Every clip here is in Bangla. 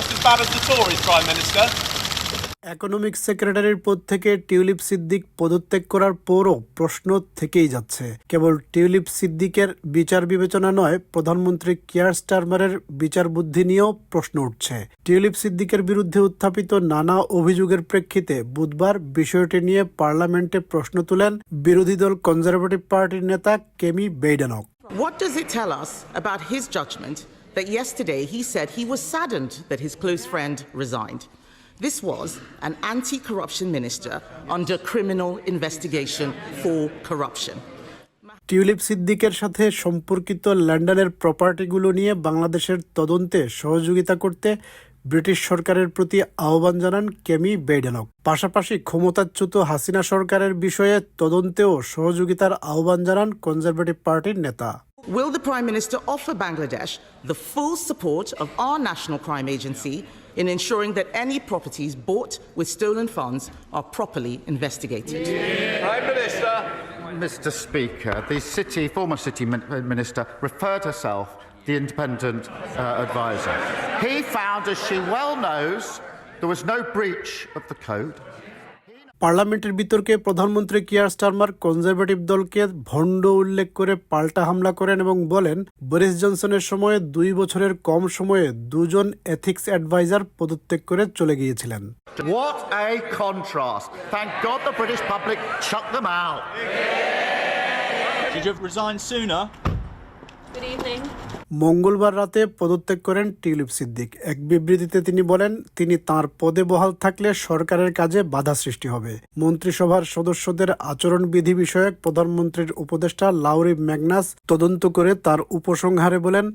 just as bad as the Tories, Prime Minister. Economic সেক্রেটারির পদ থেকে টিউলিপ সিদ্দিক পদত্যাগ করার পরও প্রশ্ন থেকেই যাচ্ছে। কেবল টিউলিপ সিদ্দিকের বিচার বিবেচনা নয় প্রধানমন্ত্রী কিয়ার স্টারমারের বিচার বুদ্ধি নিয়েও প্রশ্ন উঠছে। টিউলিপ সিদ্দিকের বিরুদ্ধে উত্থাপিত নানা অভিযোগের প্রেক্ষিতে বুধবার বিষয়টি নিয়ে পার্লামেন্টে প্রশ্ন তুলেন বিরোধী দল কনজারভেটিভ পার্টির নেতা Kemi Badenoch. What does it tell us about his judgment? That yesterday he said he was saddened that his close friend resigned? This was an anti corruption minister under criminal investigation for corruption. Tulip সিদ্দিকের সাথে সম্পর্কিত লন্ডনের প্রপার্টিগুলো নিয়ে বাংলাদেশের তদন্তে সহযোগিতা করতে ব্রিটিশ সরকারের প্রতি আহ্বান জানান কেমি বেইডেনক পাশাপাশি ক্ষমতাচ্যুত হাসিনা সরকারের বিষয়ে তদন্তেও সহযোগিতার আহ্বান জানান কনজারভেটিভ পার্টির নেতা Will the Prime Minister offer Bangladesh the full support of our National Crime Agency in ensuring that any properties bought with stolen funds are properly investigated? Yeah. Prime Minister. Mr Speaker, the city, former city uh, minister referred herself the independent uh, advisor. He found, as she well knows, there was no breach of the code. পার্লামেন্টের বিতর্কে প্রধানমন্ত্রী কিয়ার স্টারমার কনজারভেটিভ দলকে ভণ্ড উল্লেখ করে পাল্টা হামলা করেন এবং বলেন বরিস জনসনের সময়ে দুই বছরের কম সময়ে দুজন এথিক্স অ্যাডভাইজার পদত্যাগ করে চলে গিয়েছিলেন What a contrast. Thank God the British public chucked them out. Should you have resigned sooner? Good evening. মঙ্গলবার রাতে পদত্যাগ করেন টিউলিপ সিদ্দিক। এক বিবৃতিতে তিনি বলেন, তিনি তার পদে বহাল থাকলে সরকারের কাজে বাধা সৃষ্টি হবে। মন্ত্রিসভার সদস্যদের আচরণবিধি বিষয়ক প্রধানমন্ত্রীর উপদেষ্টা লাউরি ম্যাগনাস তদন্ত করে তার উপসংহারে বলেন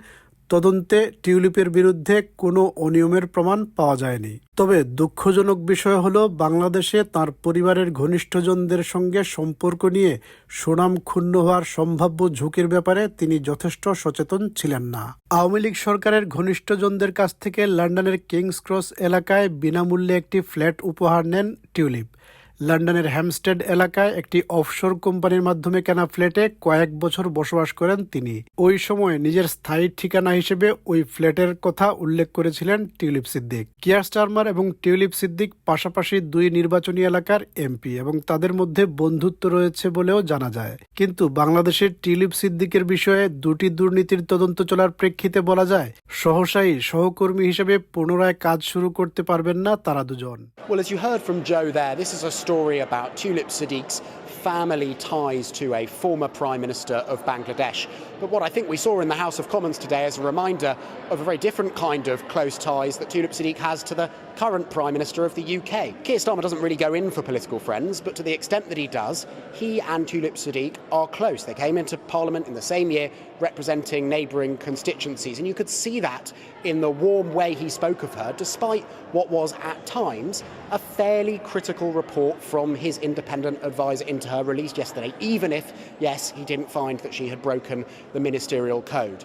তদন্তে টিউলিপের বিরুদ্ধে কোনো অনিয়মের প্রমাণ পাওয়া যায়নি। তবে দুঃখজনক বিষয় হলো, বাংলাদেশে তার পরিবারের ঘনিষ্ঠজনদের সঙ্গে সম্পর্ক নিয়ে সুনাম ক্ষুণ্ণ হওয়ার সম্ভাব্য ঝুঁকির ব্যাপারে তিনি যথেষ্ট সচেতন ছিলেন না। আওয়ামী লীগ সরকারের ঘনিষ্ঠজনদের কাছ থেকে লন্ডনের কিংস ক্রস এলাকায় বিনামূল্যে একটি ফ্ল্যাট উপহার নেন টিউলিপ। লন্ডনের হ্যামস্টেড এলাকায় একটি অফশোর কোম্পানির মাধ্যমে কেনা ফ্ল্যাটে কয়েক বছর বসবাস করেন তিনি। ওই সময় নিজের স্থায়ী ঠিকানা হিসেবে ওই ফ্ল্যাটের কথা উল্লেখ করেছিলেন টিউলিপ সিদ্দিক। কিয়ার স্টারমার এবং টিউলিপ সিদ্দিক পাশাপাশি দুই নির্বাচনী এলাকার এমপি এবং তাদের মধ্যে বন্ধুত্ব রয়েছে বলেও জানা যায়। কিন্তু বাংলাদেশের টিউলিপ সিদ্দিকের বিষয়ে দুটি দুর্নীতির তদন্ত চলার প্রেক্ষিতে বলা যায়, সহসাই সহকর্মী হিসেবে পুনরায় কাজ শুরু করতে পারবেন না তারা দুজন। Story about Tulip Siddique's family ties to a former Prime Minister of Bangladesh. But what I think we saw in the House of Commons today is a reminder of a very different kind of close ties that Tulip Siddique has to the current Prime Minister of the UK. Keir Starmer doesn't really go in for political friends, but to the extent that he does, he and Tulip Siddique are close. They came into Parliament in the same year representing neighbouring constituencies, and you could see that in the warm way he spoke of her, despite what was at times a fairly critical report from his independent advisor into her released yesterday, even if, yes, he didn't find that she had broken the ministerial code.